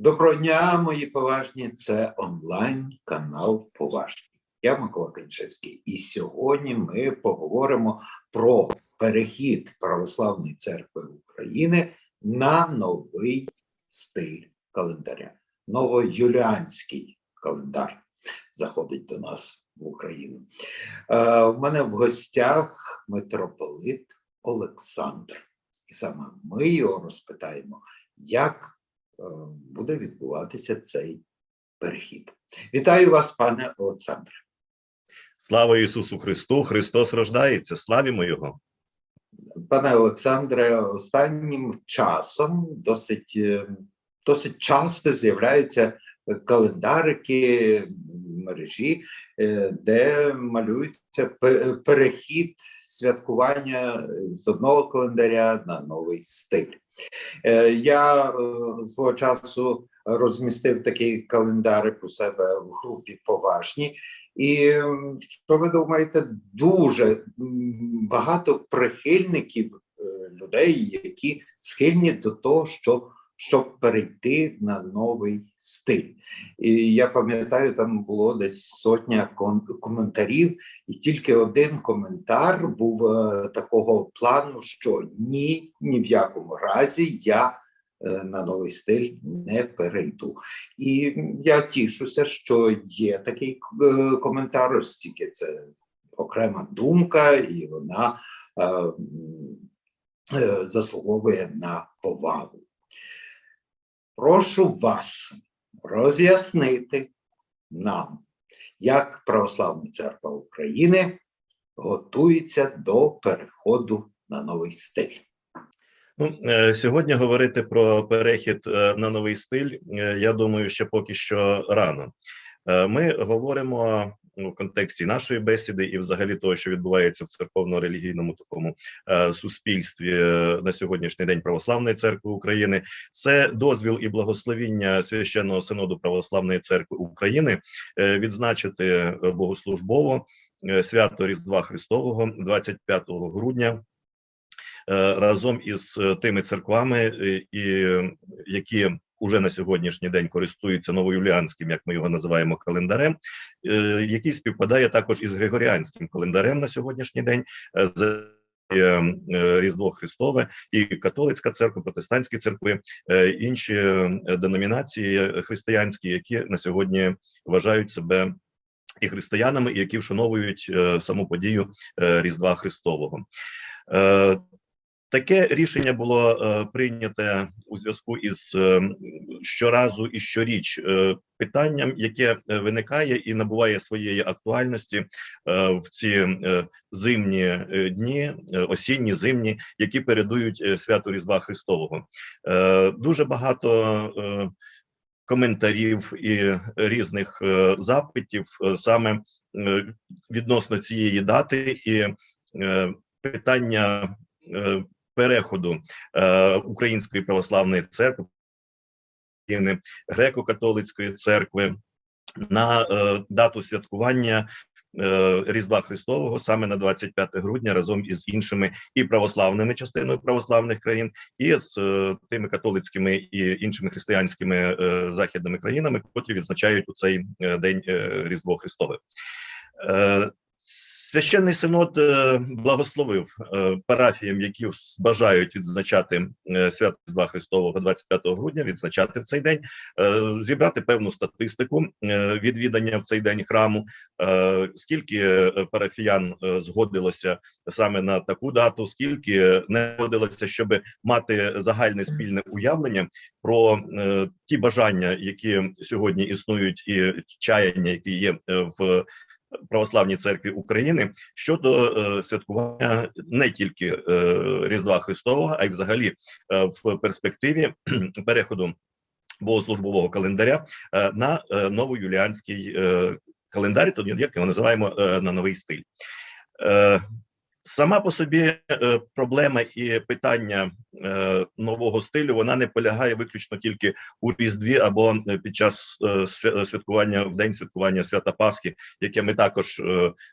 Доброго дня, мої поважні. Це онлайн канал Поважні. Я Микола Кончевський, і сьогодні ми поговоримо про перехід Православної церкви України на новий стиль календаря. Новоюліанський календар заходить до нас в Україну. Е, У мене в гостях митрополит Олександр. І саме ми його розпитаємо, як буде відбуватися цей перехід. Вітаю вас, пане Олександре. Слава Ісусу Христу! Христос рождається, славімо Його. Пане Олександре, останнім часом досить, е, досить часто з'являються календарики мережі, е, де малюється перехід святкування з одного календаря на новий стиль. Е, Я е, свого часу розмістив такий календарик у себе в групі поважні. І що ви думаєте, дуже багато прихильників е, людей, які схильні до того, що, щоб перейти на новий стиль. І я пам'ятаю, там було десь сотня ком- коментарів, і тільки один коментар був е, такого плану, що ні, ні в якому разі я е, на новий стиль не перейду. І я тішуся, що є такий е, коментар, оскільки це окрема думка, і вона е, заслуговує на повагу. Прошу вас роз'яснити нам, як Православна Церква України готується до переходу на новий стиль. Ну, е, сьогодні говорити про перехід е, на новий стиль. е, Я думаю, що поки що рано. Ми говоримо ну, в контексті нашої бесіди і, взагалі, того, що відбувається в церковно-релігійному такому е, суспільстві е, на сьогоднішній день Православної церкви України. Це дозвіл і благословіння священного синоду Православної церкви України е, відзначити е, богослужбово е, свято Різдва Христового 25 грудня е, разом із е, тими церквами, і які уже на сьогоднішній день користуються новоюліанським, як ми його називаємо, календарем, е, який співпадає також із Григоріанським календарем на сьогоднішній день. е, е, Різдво Христове і католицька церква, протестантські церкви, інші деномінації християнські, які на сьогодні вважають себе і християнами, і які вшановують саму подію Різдва Христового. Таке рішення було е, прийняте у зв'язку із е, щоразу і щоріч е, питанням, яке е, виникає і набуває своєї актуальності в ці зимні дні, осінні зимні, які передують святу Різдва Христового. Дуже багато коментарів і різних запитів саме відносно цієї дати і е, питання переходу е, Української православної церкви, греко-католицької церкви на е, дату святкування е, Різдва Христового саме на 25 грудня разом із іншими і православними частиною православних країн, і з е, тими католицькими і іншими християнськими е, західними країнами, котрі відзначають у цей е, день е, Різдво Христове. Е, Священний синод е, благословив е, парафіям, які бажають відзначати е, свято Різдва Христового 25 грудня, відзначати в цей день, зібрати певну статистику відвідання в цей день храму, скільки парафіян згодилося саме на таку дату, скільки не згодилося, щоб мати загальне спільне уявлення про ті бажання, які сьогодні існують, і чаяння, які є в православній церкві України щодо е, святкування не тільки е, Різдва Христового, а й взагалі е, в перспективі переходу богослужбового календаря е, на е, новоюліанський е, календар, то як його називаємо е, на новий стиль. Е, Сама по собі е, проблема і питання е, нового стилю вона не полягає виключно тільки у Різдві або е, під час святкування в день святкування свята Пасхи, яке ми також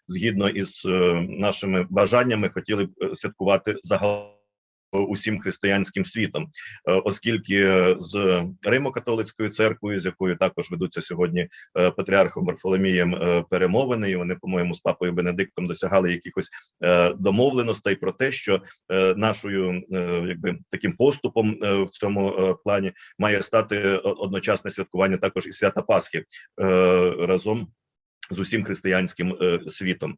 згідно із нашими бажаннями хотіли б святкувати загалом усім християнським світом, Е, оскільки з Римо-католицькою церквою, з якою також ведуться сьогодні е, патріархом Варфоломієм е, перемовини, і вони, по-моєму, з папою Бенедиктом досягали якихось е, домовленостей про те, що е, нашою е, якби таким поступом е, в цьому е, плані має стати одночасне святкування також і свята Пасхи е, разом з усім християнським е, світом.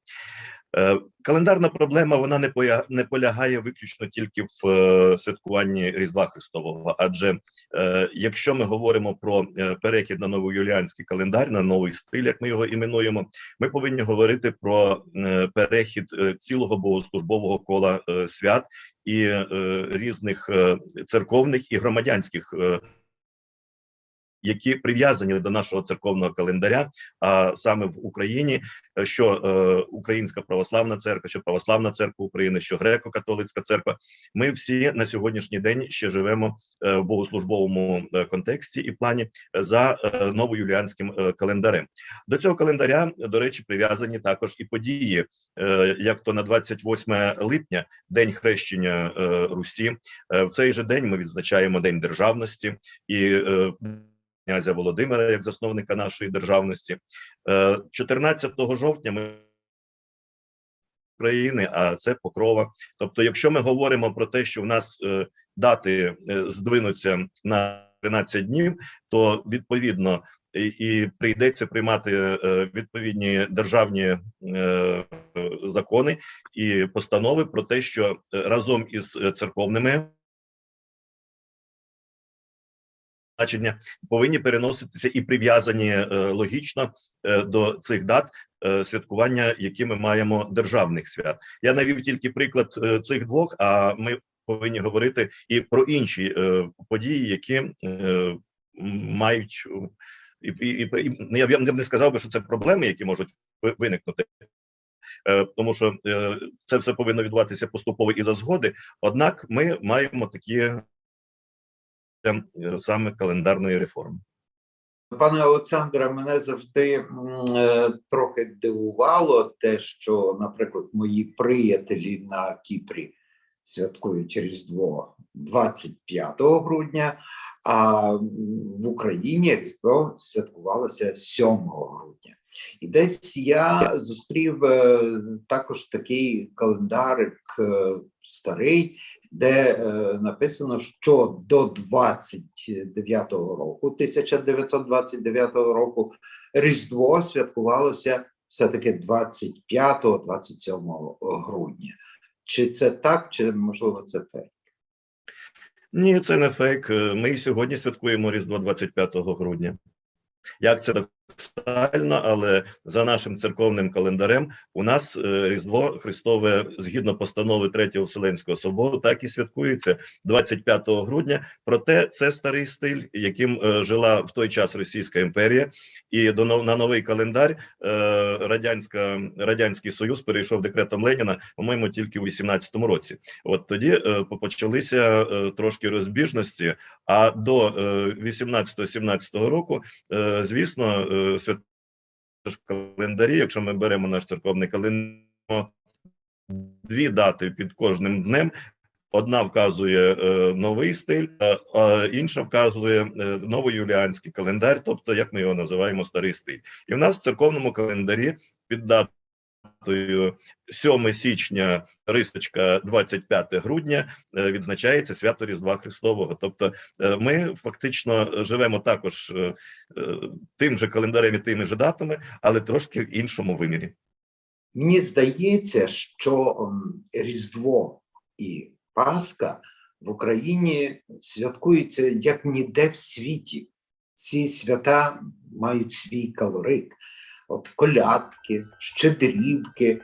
Е, Календарна проблема вона не поя- не полягає виключно тільки в е, святкуванні Різдва Христового. Адже е, якщо ми говоримо про перехід на новоюліанський календар, на новий стиль, як ми його іменуємо, ми повинні говорити про перехід цілого богослужбового кола свят і різних церковних і громадянських. Які прив'язані до нашого церковного календаря, а саме в Україні, е, що е, Українська православна церква, що православна церква України, що греко-католицька церква, ми всі на сьогоднішній день ще живемо е, в богослужбовому е, контексті і плані е, за е, новоюліанським е, календарем. До цього календаря, до речі, прив'язані також і події, е, як то на 28 липня, день хрещення е, Русі. Е, В цей же день ми відзначаємо День державності і е, князя Володимира як засновника нашої державності. Е, 14 жовтня ми України, а це покрова. Тобто, якщо ми говоримо про те, що в нас е, дати е, здвинуться на 13 днів, то відповідно і, і прийдеться приймати е, відповідні державні е, закони і постанови про те, що е, разом із е, церковними значення повинні переноситися і прив'язані е, логічно е, до цих дат е, святкування, які ми маємо державних свят. Я навів тільки приклад цих двох. А ми повинні говорити і про інші події, які мають і, і, і, ну, я б я б не сказав би, що це проблеми, які можуть виникнути. Тому що це все повинно відбуватися поступово і за згоди. Однак ми маємо такі саме календарної реформи. Пане Олександре, мене завжди е, трохи дивувало те, що, наприклад, мої приятелі на Кіпрі святкують Різдво 25 грудня, а в Україні Різдво святкувалося 7 грудня. І десь я зустрів е, також такий календарик е, старий, де е, написано, що до 29-го року, 1929 року, Різдво святкувалося все-таки 25-27 грудня. Чи це так, чи можливо це фейк? Ні, це не фейк. Ми сьогодні святкуємо Різдво 25 грудня. Як це парадоксально, але за нашим церковним календарем у нас е, Різдво Христове згідно постанови Третього Вселенського собору так і святкується 25 грудня. Проте це старий стиль, яким е, жила в той час Російська імперія, і до на новий календар е, радянська радянський союз перейшов декретом Леніна, по-моєму, тільки у 18-му році. От тоді е, почалися трошки розбіжності. А до е, 18-17 року, звісно, е, свят в календарі, якщо ми беремо наш церковний календар, дві дати під кожним днем. Одна вказує е, новий стиль, а, інша вказує е, новоюліанський календар, тобто як ми його називаємо старий стиль. І в нас в церковному календарі під датою 7 січня, рисочка 25 грудня е, відзначається свято Різдва Христового. Тобто, е, ми фактично живемо також е, тим же календарем і тими же датами, але трошки в іншому вимірі. Мені здається, що Різдво і Пасха в Україні святкуються як ніде в світі. Ці свята мають свій колорит. От колядки, щедрівки,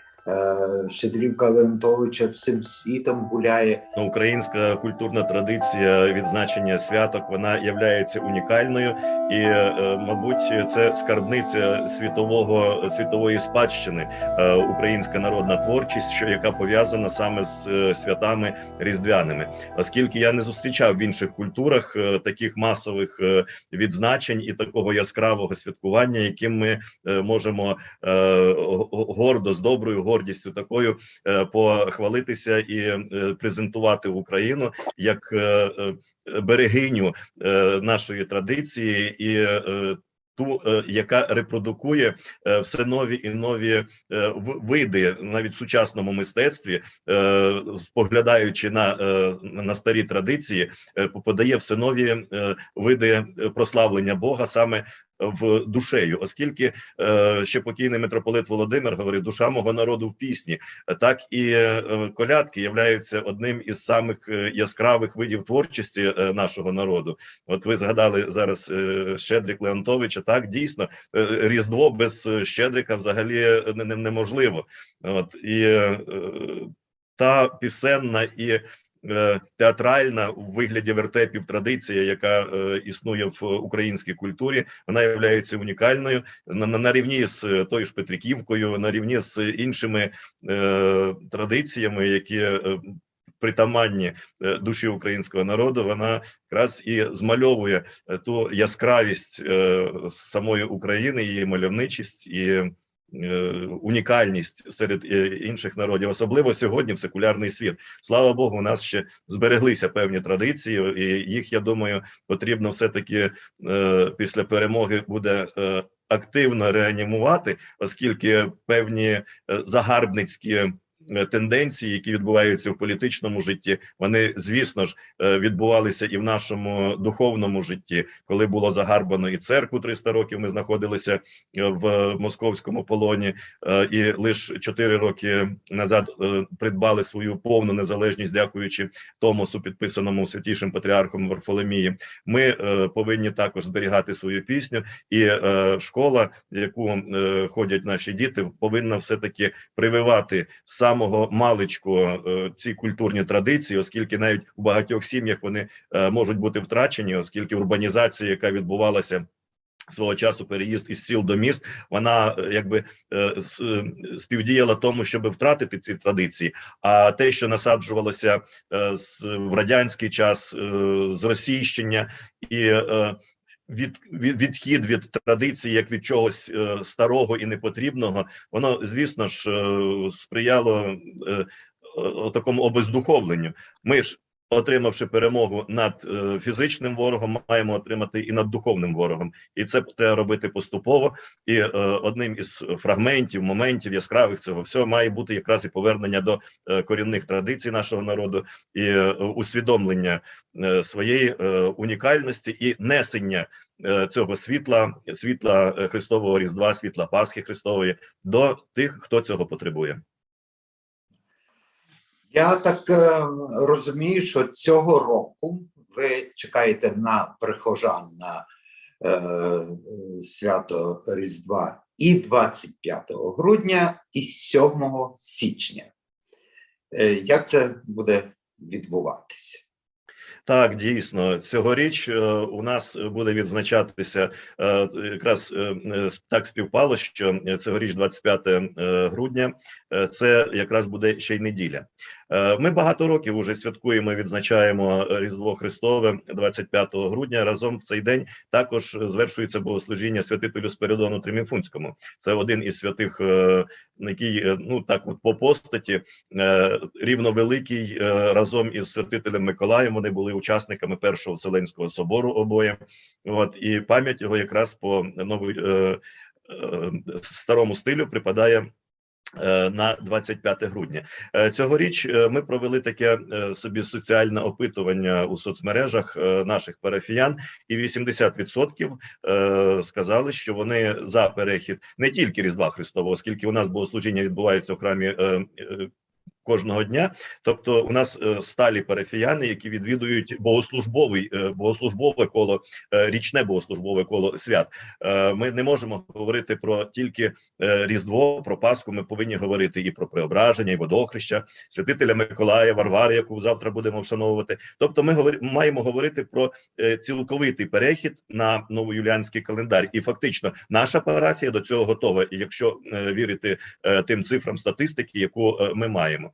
щедрівка Леонтовича всім світом гуляє. Ну, Українська культурна традиція відзначення святок вона являється унікальною, і, е, мабуть, це скарбниця світового світової спадщини, е, українська народна творчість, що яка пов'язана саме з е, святами різдвяними, оскільки я не зустрічав в інших культурах е, таких масових е, відзначень і такого яскравого святкування, яким ми е, можемо е, гордо з доброю гордістю такою е, похвалитися і е, презентувати Україну як е, берегиню нашої традиції і ту, яка репродукує все нові і нові види навіть в сучасному мистецтві, споглядаючи на, на старі традиції, подає все нові види прославлення Бога саме в душею, оскільки е, ще покійний митрополит Володимир говорив, душа мого народу в пісні, так і е, колядки являються одним із самих е, яскравих видів творчості е, нашого народу. От ви згадали зараз е, Щедрик Леонтовича. Так дійсно е, різдво без е, Щедрика взагалі не- не- неможливо. От і е, та пісенна і е, театральна в вигляді вертепів традиція, яка е, існує в українській культурі, вона є унікальною на, на, рівні з е, тою ж Петриківкою, на рівні з іншими е, традиціями, які е, притаманні е, душі українського народу. Вона якраз і змальовує е, ту яскравість е, самої України, її мальовничість і. Е, Унікальність серед е, інших народів, особливо сьогодні в секулярний світ. Слава Богу, у нас ще збереглися певні традиції, і їх я думаю, потрібно все таки е, після перемоги буде активно реанімувати, оскільки певні загарбницькі тенденції, які відбуваються в політичному житті, вони звісно ж е, відбувалися і в нашому духовному житті, коли було загарбано і церкву 300 років. Ми знаходилися е, в московському полоні, е, і лише 4 роки назад е, придбали свою повну незалежність, дякуючи Томосу, підписаному святішим патріархом Варфоломієм. Ми е, повинні також зберігати свою пісню, і е, школа, в яку е, ходять наші діти, повинна все таки прививати з самого маличку е, ці культурні традиції, оскільки навіть у багатьох сім'ях вони е, можуть бути втрачені, оскільки урбанізація, яка відбувалася. Свого часу переїзд із сіл до міст, вона е, якби співдіяла тому, щоб втратити ці традиції. А те, що насаджувалося в радянський час, зросійщення і від, від відхід від традиції, як від чогось е, старого і непотрібного, воно звісно ж е, сприяло е, е, такому обездуховленню. Ми ж. Отримавши перемогу над е, фізичним ворогом, маємо отримати і над духовним ворогом, і це треба робити поступово. І е, одним із фрагментів, моментів яскравих цього всього має бути якраз і повернення до е, корінних традицій нашого народу і усвідомлення своєї унікальності і несення цього світла, світла Христового Різдва, світла Пасхи Христової до тих, хто цього потребує. Я так е, розумію, що цього року ви чекаєте на прихожан на е, свято Різдва і 25 грудня, і 7 січня. Е, як це буде відбуватися? Так, дійсно, цьогоріч е, у нас буде відзначатися якраз так співпало, що цьогоріч, 25 е, грудня, це якраз буде ще й неділя. Е, Ми багато років уже святкуємо, відзначаємо Різдво Христове 25 грудня. Разом в цей день також звершується богослужіння святителю Спиридону Триміфунському. Це один із святих, е, який е, ну так от по постаті е, рівновеликий разом із святителем Миколаєм. Вони були учасниками першого Вселенського собору обоє. От і пам'ять його якраз по новій старому стилю припадає. Е, На 25 грудня. Е, цьогоріч е, ми провели таке собі соціальне опитування у соцмережах наших парафіян, і 80% е, сказали, що вони за перехід не тільки Різдва Христового, оскільки у нас богослужіння відбувається в храмі кожного дня. Тобто, у нас е, сталі парафіяни, які відвідують богослужбовий е, богослужбове коло, е, річне богослужбове коло свят. Ми не можемо говорити про тільки Різдво, про Пасху. Ми повинні говорити і про преображення, і водохреща, святителя Миколая, Варвари, яку завтра будемо вшановувати. Тобто, ми говор- маємо говорити про цілковитий перехід на новоюліанський календар. І фактично наша парафія до цього готова. Якщо вірити тим цифрам статистики, яку ми маємо.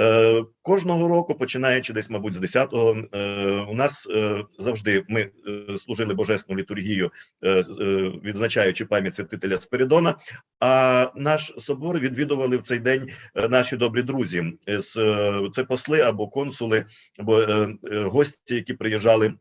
Е, Кожного року, починаючи десь, мабуть, з 10-го, е, у нас е, завжди ми служили божественну літургію, відзначаючи пам'ять святителя Спиридона. А наш собор відвідували в цей день наші добрі друзі. З це посли або консули, або гості, які приїжджали.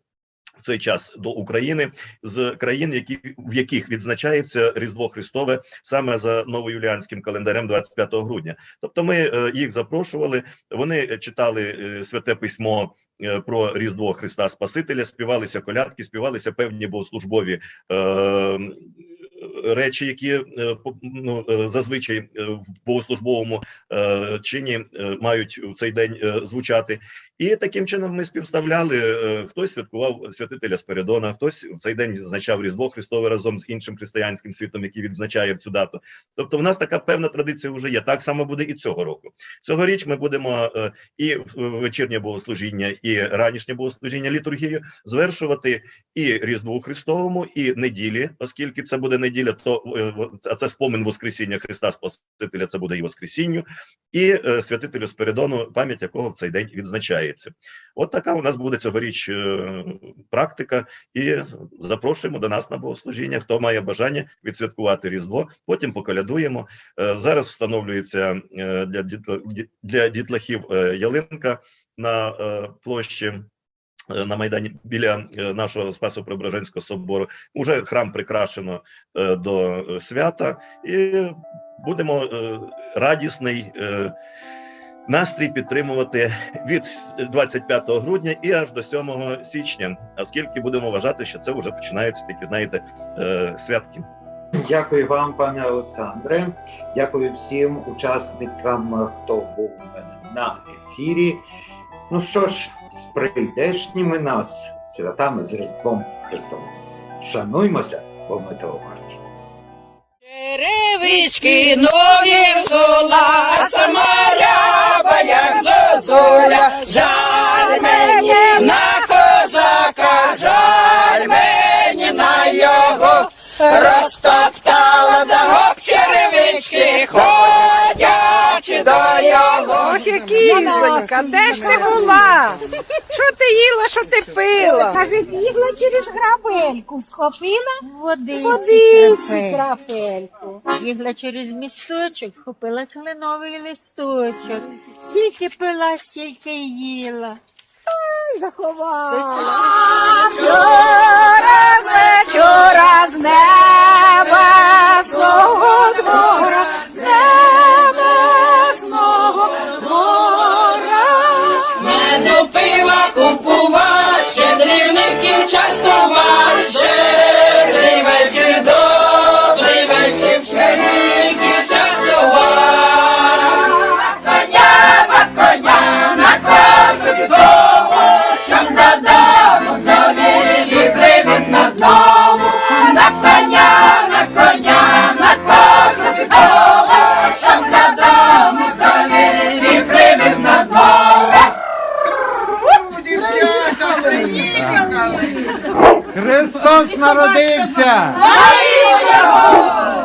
В цей час до України з країн, які в яких відзначається Різдво Христове саме за новоюліанським календарем 25 грудня. Тобто, ми е, їх запрошували. Вони читали е, святе письмо е, про Різдво Христа Спасителя, співалися колядки, співалися певні богослужбові е, речі, які е, ну, е, зазвичай е, в богослужбовому чині мають в цей день звучати. І таким чином ми співставляли. Хтось святкував святителя Спиридона, хтось в цей день відзначав Різдво Христове разом з іншим християнським світом, який відзначає в цю дату. Тобто, в нас така певна традиція вже є. Так само буде і цього року. Цьогоріч ми будемо е, і вечірнє богослужіння, і ранішнє богослужіння літургію звершувати і Різдву Христовому, і неділі, оскільки це буде неділя, то е, а це спомин Воскресіння Христа Спасителя, це буде і Воскресінню, і е, святителю Спиридону, пам'ять якого в цей день відзначається. От така у нас буде цьогоріч практика, і запрошуємо до нас на богослужіння. Хто має бажання відсвяткувати Різдво, потім поколядуємо. Зараз встановлюється для для дітлахів е, ялинка на е, площі. е, На майдані біля нашого Спасо-Преображенського собору уже храм прикрашено до свята, і будемо радісний настрій підтримувати від 25 грудня і аж до 7 січня, оскільки будемо вважати, що це вже починаються такі, знаєте, святки. Дякую вам, пане Олександре. Дякую всім учасникам, хто був у мене на ефірі. Ну що ж, з прийдешніми нас святами з Різдвом Христовим. Шануймося, бо ми того варті. Деревички нові взула, сама Розтоптала до гоп черевички, ходячи до його. Ох, кізонька, де ж ти була? Що ти їла, що ти пила? Каже, бігла через грабельку, схопила Водиці, водиці крапельку. Бігла через місточок, купила кленовий листочок. Скільки пила, стільки їла. Заховала. Вчора з вечора з неба свого двора, з неба знову двора. мене пива купувати, щедрівників частував, Христос народився! Слава його!